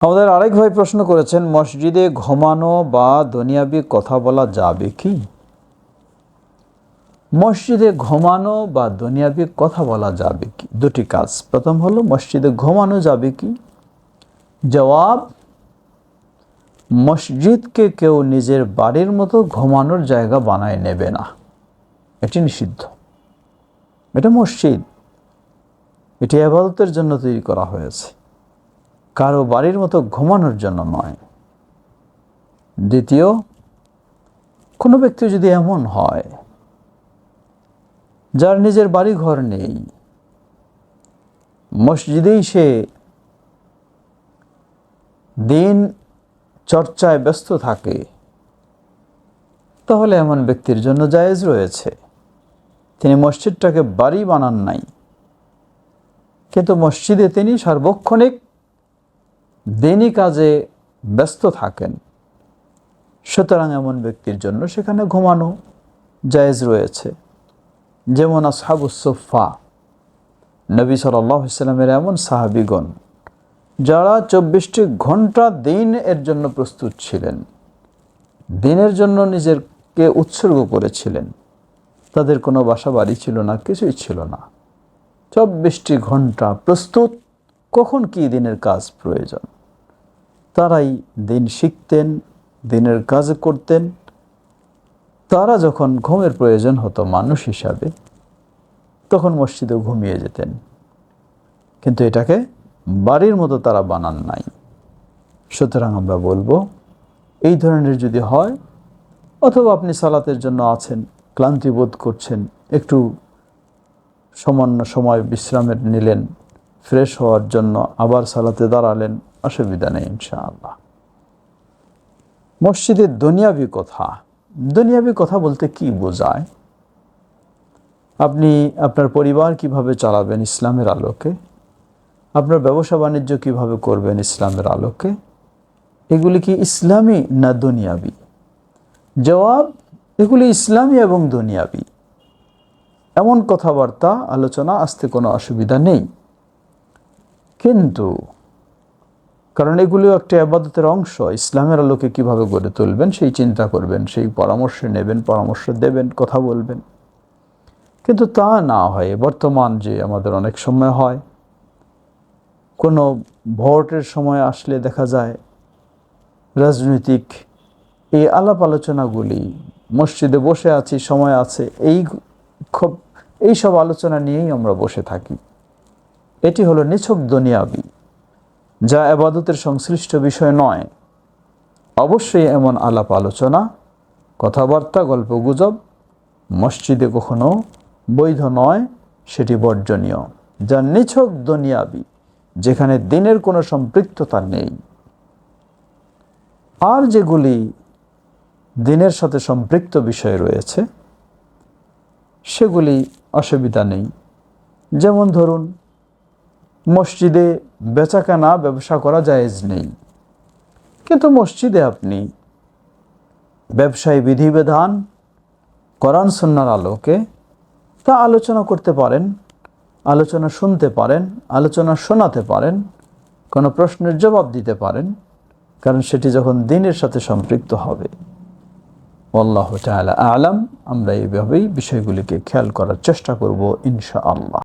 আমাদের আরেক ভাই প্রশ্ন করেছেন, মসজিদে ঘুমানো বা দুনিয়াবি কথা বলা যাবে কি? মসজিদে ঘুমানো বা দুনিয়াবি কথা বলা যাবে কি? দুটি কাজ। প্রথম হলো, মসজিদে ঘুমানো যাবে কি? জবাব, মসজিদকে কেউ নিজের বাড়ির মতো ঘুমানোর জায়গা বানায় নেবে না। এটি নিষিদ্ধ। এটা মসজিদ। এটি আবাদতের জন্য তৈরি করা হয়েছে। কারও বাড়ির মতো ঘুমানোর জন্য নয়। দ্বিতীয়, কোনো ব্যক্তি যদি এমন হয়, যার নিজের বাড়ি ঘর নেই, মসজিদেই সে দিন চর্চায় ব্যস্ত থাকে, তাহলে এমন ব্যক্তির জন্য জায়েজ রয়েছে। তিনি মসজিদটাকে বাড়ি বানান নাই, কিন্তু মসজিদে তিনি সার্বক্ষণিক দিনই কাজে ব্যস্ত থাকেন। সুতরাং এমন ব্যক্তির জন্য সেখানে ঘুমানো জায়েজ রয়েছে। যেমন আসহাবুসোফা নবী সাল্লামের এমন সাহাবিগণ, যারা চব্বিশটি ঘণ্টা দিন এর জন্য প্রস্তুত ছিলেন, দিনের জন্য নিজেরকে উৎসর্গ করেছিলেন। তাদের কোনো বাসা বাড়ি ছিল না, কিছুই ছিল না। চব্বিশটি ঘণ্টা প্রস্তুত, কখন কি দিনের কাজ প্রয়োজন? তারাই দিন শিখতেন, দিনের কাজ করতেন। তারা যখন ঘুমের প্রয়োজন হতো মানুষ হিসাবে, তখন মসজিদে ঘুমিয়ে যেতেন। কিন্তু এটাকে বাড়ির মতো তারা বানান নাই। সুতরাং আমরা বলব, এই ধরনের যদি হয়, অথবা আপনি সালাতের জন্য আছেন, ক্লান্তি বোধ করছেন, একটু সামান্য সময় বিশ্রামের নিলেন, ফ্রেশ হওয়ার জন্য আবার সালাতে দাঁড়ালেন অসুবিধা নেই, ইনশাআল্লাহ। মসজিদের দুনিয়াবি কথা দুনিয়াবি কথা বলতে কি বোঝায়? আপনি আপনার পরিবার কীভাবে চালাবেন ইসলামের আলোকে? আপনার ব্যবসা বাণিজ্য কীভাবে করবেন ইসলামের আলোকে? এগুলি কি ইসলামী না দুনিয়াবি? জবাব, এগুলি ইসলামী এবং দুনিয়াবি। এমন কথাবার্তা, আলোচনা, আসতে কোনো অসুবিধা নেই। কিন্তু কারণ এগুলিও একটা আবাদতের অংশ। ইসলামের আলোকে কীভাবে গড়ে তুলবেন, সেই চিন্তা করবেন, সেই পরামর্শ নেবেন, পরামর্শ দেবেন, কথা বলবেন। কিন্তু তা না হয় বর্তমান যে আমাদের অনেক সময় হয়, কোনো ভোটের সময় আসলে দেখা যায় রাজনৈতিক এই আলাপ আলোচনাগুলি, মসজিদে বসে আছি, সময় আছে, এই খুব, এই সব আলোচনা নিয়েই আমরা বসে থাকি। এটি হলো নিছক দুনিয়াবি। যা আবাদতের সংশ্লিষ্ট বিষয় নয়। অবশ্যই এমন আলাপ আলোচনা, কথাবার্তা গল্পগুজব মসজিদে কখনো বৈধ নয়, সেটি বর্জনীয়। যা নিছক দুনিয়াবি, যেখানে দিনের কোনো সম্পৃক্ততা নেই। আর যেগুলি দিনের সাথে সম্পৃক্ত বিষয় রয়েছে, সেগুলি অসুবিধা নেই। যেমন ধরুন মসজিদে বেচাকেনা ব্যবসা করা জায়েজ নেই। কিন্তু মসজিদে আপনি ব্যবসায়ী বিধিবিধান, কোরআন সন্ন্যার আলোকে তা আলোচনা করতে পারেন, আলোচনা শুনতে পারেন, আলোচনা শোনাতে পারেন, কোনো প্রশ্নের জবাব দিতে পারেন, কারণ সেটি যখন দিনের সাথে সম্পৃক্ত হবে। আল্লাহ তালা আলাম, আমরা এইভাবেই বিষয়গুলিকে খেয়াল করার চেষ্টা করব ইনশা আল্লাহ